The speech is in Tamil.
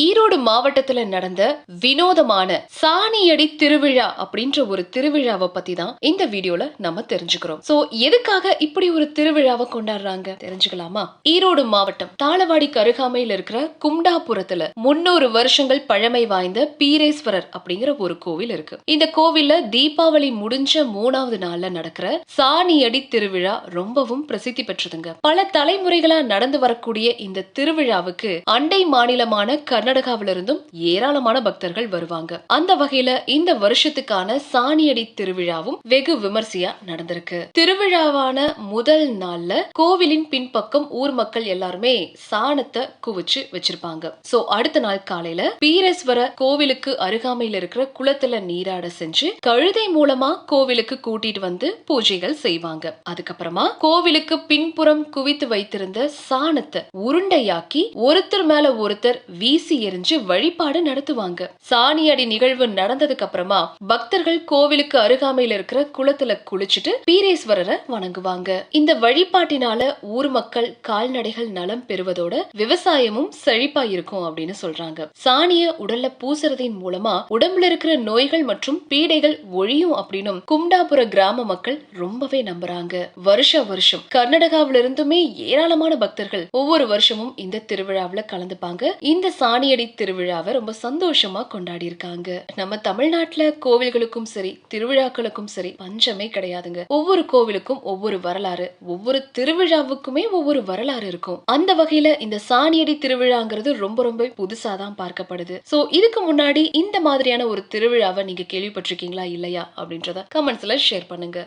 ஈரோடு மாவட்டத்துல நடந்த வினோதமான சாணியடி திருவிழா அப்படின்ற ஒரு திருவிழாவை பத்தி தான் இந்த வீடியோல நம்ம தெரிஞ்சுக்கிறோம். சோ எதுக்காக இப்படி ஒரு திருவிழாவை கொண்டாடுறாங்க? தெரிஞ்சுக்கலாமா? ஈரோடு மாவட்டம் தாளவாடி கருகாமையில் இருக்கிற கும்டாபுரத்துல முன்னூறு வருஷங்கள் பழமை வாய்ந்த பீரேஸ்வரர் அப்படிங்கிற ஒரு கோவில் இருக்கு. இந்த கோவில்ல தீபாவளி முடிஞ்ச மூணாவது நாள்ல நடக்கிற சாணியடி திருவிழா ரொம்பவும் பிரசித்தி பெற்றதுங்க. பல தலைமுறைகளா நடந்து வரக்கூடிய இந்த திருவிழாவுக்கு அண்டை மாநிலமான கர்நாடகாவிலிருந்தும் ஏராளமான பக்தர்கள் வருவாங்க. அந்த வகையில இந்த வருஷத்துக்கான சாணியடி திருவிழாவும் வெகு விமர்சையா நடந்திருக்கு. திருவிழாவான முதல் நாள்ல கோவிலின் பின்பக்கம் ஊர் மக்கள் எல்லாருமே சாணத்தை குவிச்சு வச்சிருப்பாங்க. சோ அடுத்த நாள் காலையில பீரேஸ்வர கோவிலுக்கு அருகாமையில் இருக்கிற குளத்துல நீராட செஞ்சு கழுதை மூலமா கோவிலுக்கு கூட்டிட்டு வந்து பூஜைகள் செய்வாங்க. அதுக்கப்புறமா கோவிலுக்கு பின்புறம் குவித்து வைத்திருந்த சாணத்தை உருண்டையாக்கி ஒருத்தர் மேல ஒருத்தர் வீசி எறிஞ்சு வழிபாடு நடத்துவாங்க. சாணியடி நிகழ்வு நடந்ததுக்கு அப்புறமா பக்தர்கள் கோவிலுக்கு அருகாமையில இருக்கிற குளத்துல குளிச்சுட்டு பீரேஸ்வரரை வணங்குவாங்க. இந்த வழிபாட்டினால ஊர் மக்கள் கால்நடைகள் நலம் பெறுவதோட விவசாயமும் செழிப்பா இருக்கும் அப்படின்னு சொல்றாங்க. சாணிய உடல்ல பூசுறதின் மூலமா உடம்புல இருக்கிற நோய்கள் மற்றும் பீடைகள் ஒழியும் அப்படின்னு கும்டாபுர கிராம மக்கள் ரொம்பவே நம்புறாங்க. வருஷ வருஷம் கர்நாடகாவில இருந்துமே ஏராளமான பக்தர்கள் ஒவ்வொரு வருஷமும் இந்த திருவிழாவில கலந்துப்பாங்க. இந்த சாணி சாணியடி திருவிழாவை ரொம்ப சந்தோஷமா கொண்டாடி இருக்காங்க நம்ம தமிழ்நாட்டுல கோவில்களுக்கும் சரி திருவிழாக்களுக்கும் சரி பஞ்சமே கிடையாதுங்க. ஒவ்வொரு கோவிலுக்கும் ஒவ்வொரு வரலாறு ஒவ்வொரு திருவிழாவுக்குமே ஒவ்வொரு வரலாறு இருக்கும். அந்த வகையில இந்த சாணியடி திருவிழாங்கிறது ரொம்ப ரொம்ப புதுசா தான் பார்க்கப்படுது. சோ இதுக்கு முன்னாடி இந்த மாதிரியான ஒரு திருவிழாவை நீங்க கேள்விப்பட்டிருக்கீங்களா இல்லையா அப்படின்றத கமெண்ட்ஸ்ல ஷேர் பண்ணுங்க.